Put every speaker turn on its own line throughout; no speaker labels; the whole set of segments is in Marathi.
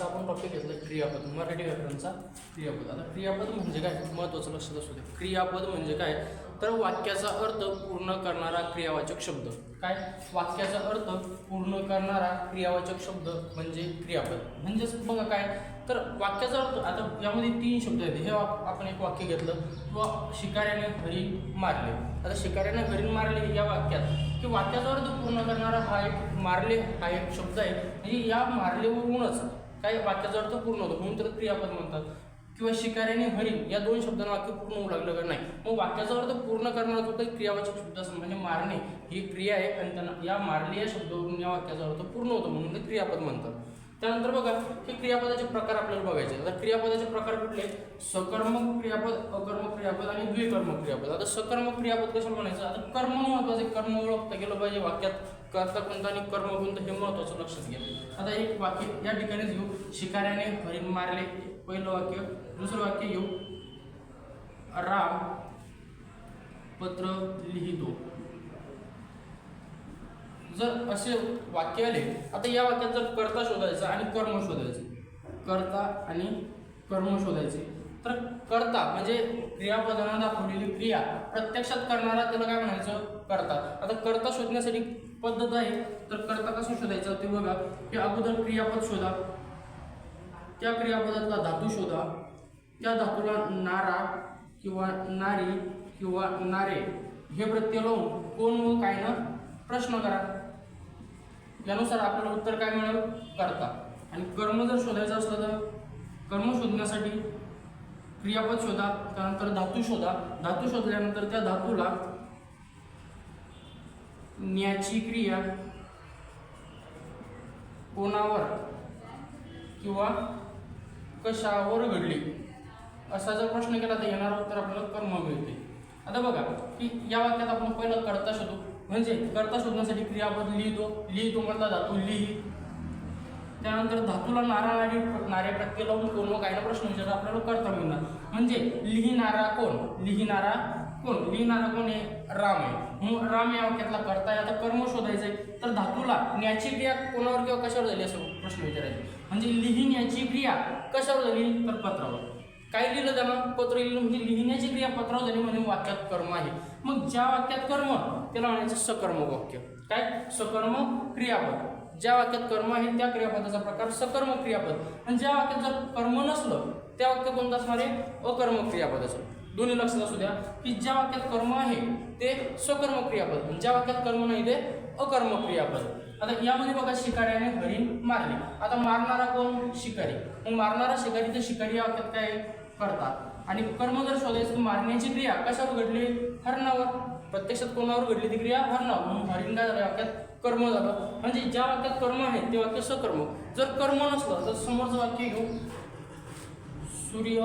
मागचा आपण टॉपिक घेतला क्रियापद मराठी व्याकरणचा क्रियापद. आता क्रियापद म्हणजे काय? महत्त्वाचं लक्षात असू दे. क्रियापद म्हणजे काय? तर वाक्याचा अर्थ पूर्ण करणारा क्रियावाचक शब्द. काय? वाक्याचा अर्थ पूर्ण करणारा क्रियावाचक शब्द म्हणजे क्रियापद. म्हणजेच बघा काय? तर वाक्याचा अर्थ आता यामध्ये तीन शब्द आहेत. हे आपण एक वाक्य घेतलं. किंवा शिकाऱ्याने हरिण मारले. आता शिकाऱ्याने हरिण मारले या वाक्यात. की वाक्याचा अर्थ पूर्ण करणारा हा एक मारले हा एक शब्द आहे. म्हणजे या मारलेवरूनच काय वाक्याचा अर्थ पूर्ण होतो. म्हणून तर क्रियापद म्हणतात. किंवा शिकाऱ्याने हरिण या दोन शब्दांना वाक्य पूर्ण होऊ लागलं का नाही? मग वाक्याचा अर्थ पूर्ण करणार होतं क्रियावाचक शब्द असं म्हणजे मारणे. ही क्रिया आहे आणि त्यांना या मारले या शब्दावरून या वाक्याचा अर्थ पूर्ण होतो म्हणून ते क्रियापद म्हणतात. त्यानंतर बघा की क्रियापदाचे प्रकार आपल्याला बघायचे आता क्रियापदाचे प्रकार कुठले? सकर्मक क्रियापद अकर्मक क्रियापद आणि द्विकर्मक क्रियापद. आता सकर्मक क्रियापद कसं म्हणायचं? आता कर्म महत्त्वाचे कर्म ओळखता गेलं पाहिजे वाक्यात. कर्ता कोणता आणि कर्म कोणतं हे महत्वाचं लक्षात घ्या. आता एक वाक्य या ठिकाणीच घेऊ शिकाऱ्याने हरिण मारले पहिलं वाक्य दुसरं वाक्य येऊ. राम पत्र लिहितो. जर असे वाक्य आले आता या वाक्यात जर कर्ता शोधायचा आणि कर्म शोधायचे. कर्ता आणि कर्म शोधायचे. तर कर्ता म्हणजे क्रियापदानं दाखवलेली क्रिया प्रत्यक्षात करणारा त्याला काय म्हणायचं? करता. आता कर्ता शोधण्यासाठी पद्धत आहे तर करता कसं शोधायचं? ते बघा. की अगोदर क्रियापद शोधा. त्या क्रियापदातला धातू शोधा. त्या धातूला नारा किंवा नारी किंवा नारे हे प्रत्यय लावून कोण व काय ना? प्रश्न करा. यानुसार आपल्याला उत्तर काय मिळेल? करता. आणि कर्म जर शोधायचं असलं तर? कर्म शोधण्यासाठी क्रियापद शोधा त्यानंतर धातू शोधा. धातू शोधल्यानंतर त्या धातूला न्याची क्रिया कोणावर किंवा कशावर घडली? असा जर प्रश्न केला तर येणार उत्तर आपल्याला कर्म मिळते. आता बघा की या वाक्यात आपण पहिलं कर्ता शोधू. म्हणजे कर्ता शोधण्यासाठी क्रियापद लिहितो. लिहितो म्हणता धातू लिही. त्यानंतर धातूला नारा आणि नारे प्रत्यय लावून कोण व काय प्रश्न विचारला आपल्याला कर्ता मिळणार. म्हणजे लिहिणारा कोण? लिहिणारा कोण? लिहिणारा कोण आहे राम आहे. मग राम या वाक्यातला कर्ता आहे. आता कर्म शोधायचं आहे. तर धातूला न्याची क्रिया कोणावर किंवा कशावर झाली असं प्रश्न विचारायचे. म्हणजे लिहिण्याची क्रिया कशावर झाली? तर पत्रावर. काय लिहिलं त्यानं? पत्र लिहिलं. म्हणजे लिहिण्याची क्रिया पत्रावर झाली म्हणजे वाक्यात कर्म आहे. मग ज्या वाक्यात कर्म त्याला म्हणायचं सकर्म वाक्य. काय? सकर्म क्रियापद. ज्या वाक्यात कर्म आहे त्या क्रियापदाचा प्रकार सकर्म क्रियापद आणि ज्या वाक्यात जर कर्म नसलं त्या वाक्य कोणतं असणार आहे? अकर्म क्रियापदाचं दोन्ही लक्षात असू द्या की ज्या वाक्यात कर्म आहे ते स्वकर्म क्रियापद आणि ज्या वाक्यात कर्म नाही ते अकर्म क्रियापद आता यामध्ये बघा शिकाऱ्याने हरिण मारले. आता मारणारा कोण? शिकारी. मग मारणारा शिकारी तर शिकारी या वाक्यात काय करतात? आणि कर्म जर शोधायचं तर मारण्याची क्रिया कशावर घडली? हरणावर. प्रत्यक्षात कोणावर घडली ती क्रिया? हरणावर. म्हणून हरिण काय झालं वाक्यात? कर्म झालं. म्हणजे ज्या वाक्यात कर्म आहे ते वाक्य सकर्म. जर कर्म नसलं तर समोरचं वाक्य घेऊ. सूर्य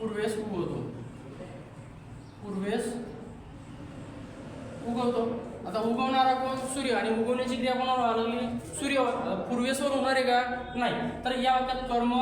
पूर्वेस उगवतो. पूर्वेस उगवतो. आता उगवणारा कोण? सूर्य. आणि उगवण्याची क्रिया कोणावर आलेली? सूर्य पूर्वेसवर होणार आहे का? नाही. तर या वाक्यात कर्म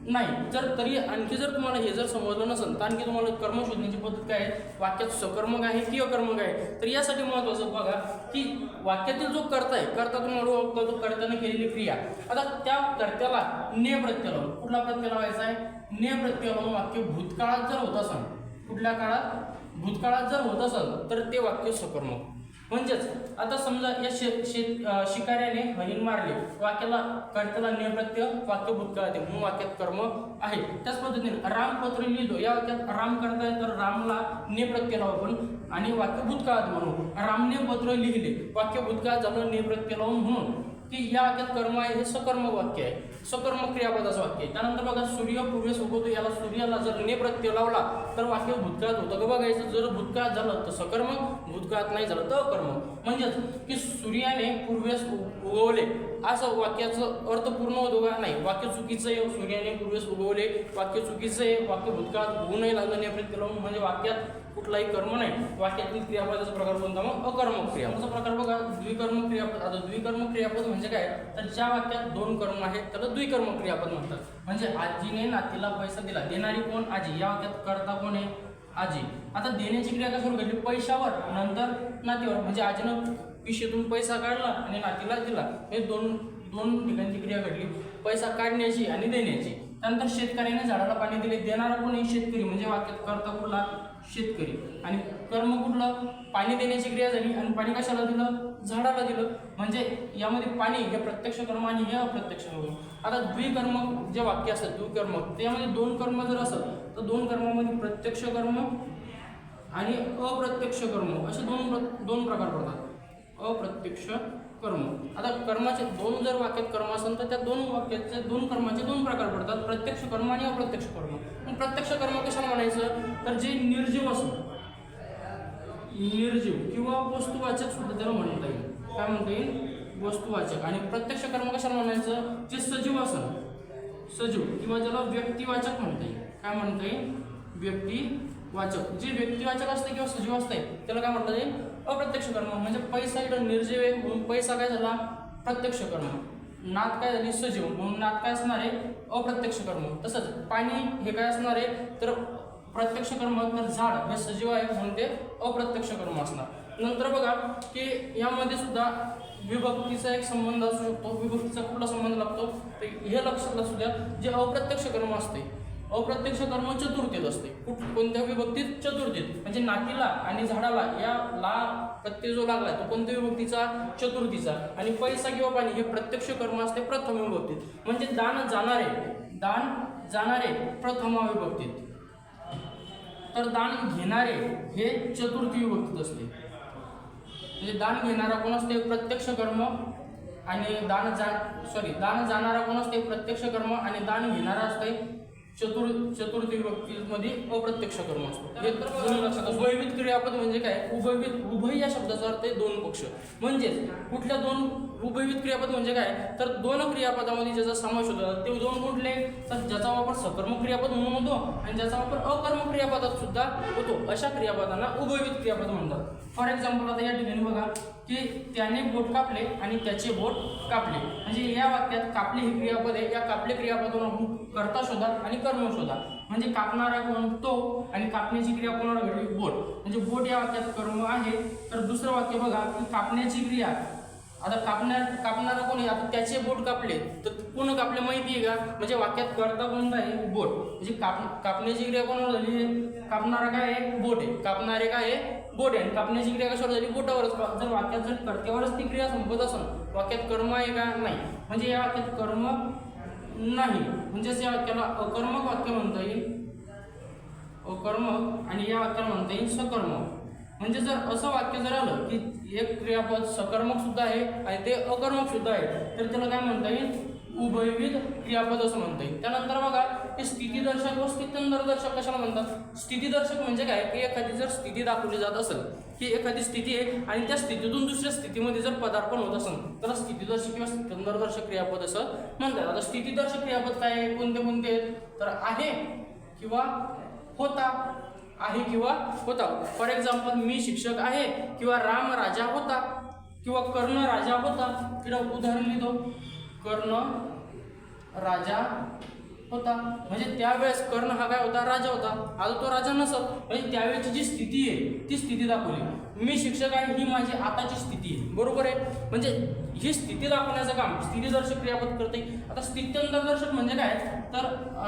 नाही जर तरी आणखी जर तुम्हाला हे जर समजलं नसेल तर आणखी तुम्हाला कर्म शोधण्याची पद्धत काय आहे? वाक्यात सकर्मक आहे की अकर्मक आहे? तर यासाठी महत्वाचं बघा की वाक्यातील जो कर्ता आहे कर्ता तुम्हाला ओळखतो तो कर्त्याने केलेली क्रिया. आता त्या कर्त्याला ने प्रत्यय लावून कुठला प्रत्यय लावायचा आहे? ने प्रत्यय लावून वाक्य भूतकाळात जर होत असेल कुठल्या काळात? भूतकाळात जर होत असेल तर ते वाक्य सकर्मक म्हणजेच आता समजा या शे शेत शिकाऱ्याने हरिण मारले वाक्याला कर्त्याला निप्रत्य वाक्य भूतकाळात म्हणून वाक्यात कर्म आहे. त्याच पद्धतीने राम पत्र लिहिलो या वाक्यात राम करताय तर रामला नेप्रत्य लावू आपण आणि वाक्य भूतकाळात म्हणू. रामने पत्र लिहिले वाक्य भूतकाळात झालं नेप्रत्य लावून म्हणून की या वाक्यात कर्म आहे हे सकर्म वाक्य आहे. सकर्म क्रियापदाचं वाक्य आहे. त्यानंतर बघा सूर्य पूर्वेस उगवतो याला सूर्याला जर ने प्रत्यय लावला तर वाक्य भूतकाळात होतं का बघायचं? जर भूतकाळात झालं तर सकर्म भूतकाळात नाही झालं तर अकर्म. म्हणजेच की सूर्याने पूर्वेस उ- उगवले. असं वाक्याचं अर्थ पूर्ण होतो का? नाही. वाक्य चुकीचं आहे सूर्याने पूर्वेस उगवले. वाक्य चुकीचं आहे वाक्य भूतकाळात होऊ नाही लागलं ने प्रत्यय लावून. म्हणजे वाक्यात कुठलाही कर्म नाही. वाक्यातील क्रियापदाचा प्रकार कोणता? मग अकर्मक क्रियापदाचा प्रकार बघा द्विकर्म क्रियापद. आता द्विकर्म क्रियापद म्हणजे काय? तर ज्या वाक्यात दोन कर्म आहेत त्याला द्विकर्म क्रियापद म्हणतात. म्हणजे आजीने नातीला पैसा दिला. देणारी कोण? आजी. या वाक्यात करता कोण आहे? आजी. आता देण्याची क्रिया कशावर घडली पैशावर. नंतर नातीवर. म्हणजे आजीनं पिशेतून पैसा काढला आणि नातीला दिला. हे दोन दोन ठिकाणची क्रिया घडली. पैसा काढण्याची आणि देण्याची. त्यानंतर शेतकऱ्याने झाडाला पाणी दिले. देणारा कोणी शेतकरी. म्हणजे वाक्यात करता कुठला शेतकरी. आणि कर्म कुठलं? पाणी देण्याची क्रिया झाली आणि पाणी कशाला दिलं? झाडाला दिलं. म्हणजे यामध्ये पाणी हे प्रत्यक्ष कर्म आणि हे अप्रत्यक्ष कर्म. आता द्विकर्म जे वाक्य असतात द्विकर्म त्यामध्ये दोन कर्म जर असत तर दोन कर्मामध्ये प्रत्यक्ष कर्म आणि अप्रत्यक्ष कर्म असे दोन प्र- दोन प्रकार पडतात. अप्रत्यक्ष कर्म. आता कर्माचे दोन जर वाक्यात कर्म असेल तर त्या दोन वाक्याचे दोन कर्माचे दोन प्रकार पडतात. प्रत्यक्ष कर्म आणि अप्रत्यक्ष कर्म. मग प्रत्यक्ष कर्म कशाला म्हणायचं? तर जे निर्जीव असं निर्जीव किंवा वस्तुवाचक सुद्धा त्याला म्हणता येईल. काय म्हणता येईल? वस्तुवाचक. आणि प्रत्यक्ष कर्म कशाला म्हणायचं? जे सजीव असन सजीव किंवा ज्याला व्यक्तिवाचक म्हणता येईल. काय म्हणता येईल? व्यक्ती वाचक जे व्यक्तिवाचक असते किंवा सजीव असते त्याला काय म्हटलं जाईल अप्रत्यक्ष कर्म. म्हणजे पैसा इकडं निर्जीव आहे म्हणून पैसा काय झाला? प्रत्यक्ष कर्म. नात काय झाली? सजीव. म्हणून नात काय असणार आहे? अप्रत्यक्ष कर्म. तसंच पाणी हे काय असणार आहे? तर प्रत्यक्ष कर्म तर झाड. हे सजीव आहे म्हणून ते अप्रत्यक्ष कर्म असणार. नंतर बघा की यामध्ये सुद्धा विभक्तीचा एक संबंध असू शकतो. विभक्तीचा कुठला संबंध लागतो? तर हे लक्षात असू द्या जे अप्रत्यक्ष कर्म असते अप्रत्यक्ष कर्म चतुर्थीत असते. कुठ कोणत्या विभक्तीत चतुर्थीत? म्हणजे नातीला आणि झाडाला या ला प्रत्यय जो लागला तो कोणत्या विभक्तीचा? चतुर्थीचा. आणि पैसा किंवा पाणी हे प्रत्यक्ष कर्म असते प्रथम विभक्तीत. म्हणजे दान जाणारे दान जाणारे प्रथमा विभक्तीत. तर दान घेणारे हे चतुर्थी विभक्तीत असते. म्हणजे दान घेणारा कोण असते? प्रत्यक्ष कर्म आणि दान जा सॉरी दान जाणारा कोण असते? प्रत्यक्ष कर्म आणि दान घेणारा असते चतुर चतुर्थी विभक्तीमध्ये अप्रत्यक्ष कर्म असतो. हे लक्षात. उभयविध क्रियापद म्हणजे काय? उभयविध उभय या शब्दाचा अर्थ आहे दोन पक्ष. म्हणजेच कुठल्या दोन उभयविध क्रियापद म्हणजे काय? तर दोन क्रियापदामध्ये ज्याचा समावेश होतो ते दोन कुठले तर ज्याचा वापर सकर्मक क्रियापद म्हणून होतो आणि ज्याचा वापर अकर्मक क्रियापदात सुद्धा होतो. अशा क्रियापदांना उभयविध क्रियापद म्हणतात. फॉर एक्झाम्पल आता या ठिकाणी बघा की त्याने बोट कापले आणि त्याचे बोट कापले. म्हणजे या वाक्यात कापले हे क्रियापद आहे. या कापले क्रियापदावर आपण कर्ता शोधा आणि कर्म शोधा. म्हणजे कापणारा कोण? तो. आणि कापण्याची क्रिया कोणाला घडली? बोट. म्हणजे बोट या वाक्यात कर्म आहे. तर दुसरं वाक्य बघा की कापण्याची क्रिया आता कापणार कापणारा कोणी आता त्याचे बोट कापले. तर कोण कापले माहिती आहे का? म्हणजे वाक्यात करता कोणता आहे? बोट. म्हणजे काप कापण्याची क्रिया कोणावर झाली? कापणारा काय आहे? बोट आहे. कापणारे काय आहे? बोट आहे. आणि कापण्याची क्रिया कशावर झाली? बोटावरच. जर वाक्यात जर कर्त्यावरच ती क्रिया संपत असेल वाक्यात कर्म आहे का? नाही. म्हणजे या वाक्यात कर्म नाही. म्हणजेच या वाक्याला अकर्मक वाक्य म्हणता येईल. अकर्मक. आणि या वाक्याला म्हणता येईल सकर्मक. म्हणजे जर असं वाक्य जर आलं की एक क्रियापद सकर्मक सुद्धा आहे आणि ते अकर्मक सुद्धा आहे. तर त्याला काय म्हणता येईल? उभयविध क्रियापद असं म्हणता येईल. त्यानंतर बघा हे स्थितीदर्शक व स्थित्यंतरदर्शक कशाला म्हणतात? स्थितीदर्शक म्हणजे काय? की एखादी जर स्थिती दाखवली जात असेल की एखादी स्थिती आहे आणि त्या स्थितीतून दुसऱ्या स्थितीमध्ये जर पदार्पण होत असेल तर स्थितीदर्शक किंवा स्थित्यंतरदर्शक क्रियापद असं म्हणतात. आता स्थितीदर्शक क्रियापद काय आहे? कोणते कोणते? आहेत तर आहे किंवा होता. आहे किंवा होता. फॉर एक्झाम्पल मी शिक्षक आहे किंवा राम राजा होता किंवा कर्ण राजा होता. इकडं उदाहरण लिहितो. कर्ण राजा होता. म्हणजे त्यावेळेस कर्ण हा काय होता? राजा होता. आता तो राजा नसत म्हणजे त्यावेळेची जी स्थिती आहे ती स्थिती दाखवली. मी शिक्षक आहे ही माझी आताची स्थिती आहे. बरोबर आहे? म्हणजे ही स्थिती दाखवण्याचं काम स्थितीदर्शक क्रियापद करते. आता स्थित्यंतरदर्शक म्हणजे काय? तर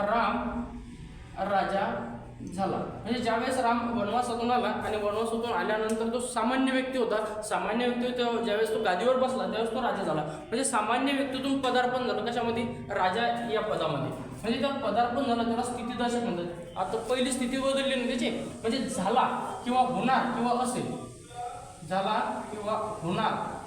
राम राजा झाला. म्हणजे ज्यावेळेस राम वनवासातून आला आणि वनवासातून आल्यानंतर तो सामान्य व्यक्ती होता. सामान्य व्यक्ती ज्यावेळेस तो गादीवर बसला त्यावेळेस तो राजा झाला. म्हणजे सामान्य व्यक्तीतून पदार्पण झालं. कशामध्ये? राजा या पदामध्ये. म्हणजे त्या पदार्पण झालं त्याला स्थितीदर्शक म्हणतात. आता पहिली स्थिती बदलली ना त्याची. म्हणजे झाला किंवा होणार किंवा असेल. झाला किंवा होणार.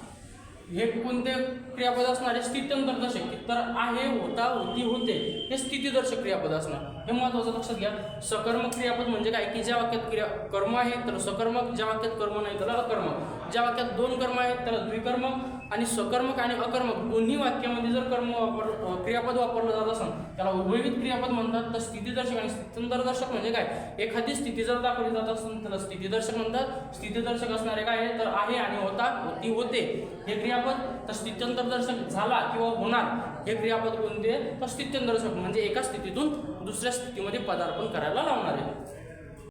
हे कोणते क्रियापद असणार? आहे स्थित्यंतरदर्शक तर आहे होता होती होते हे स्थितीदर्शक क्रियापद असणार. हे महत्वाचं लक्षात घ्या. सकर्मक क्रियापद म्हणजे काय? की ज्या वाक्यात क्रिया कर्म आहे तर सकर्मक ज्या वाक्यात कर्म नाही त्याला अकर्मक. ज्या वाक्यात दोन कर्म आहेत त्याला द्विकर्मक. आणि सकर्मक आणि अकर्मक दोन्ही वाक्यामध्ये जर कर्म वापर क्रियापद वापरलं जात असेल त्याला उभयविध क्रियापद म्हणतात. तर स्थितीदर्शक आणि स्थित्यंतरदर्शक म्हणजे काय? एखादी स्थिती जर दाखवली जात असेल त्याला स्थितीदर्शक म्हणतात. स्थितीदर्शक असणारे काय आहे? तर आहे आणि होता होती होते. हे क्रियापद तर स्थित्यंतरदर्शक झाला किंवा होणार हे क्रियापद कोणते? तर स्थित्यंतरदर्शक म्हणजे एका स्थितीतून दुसऱ्या स्थितीमध्ये पदार्पण करायला लावणार. आहे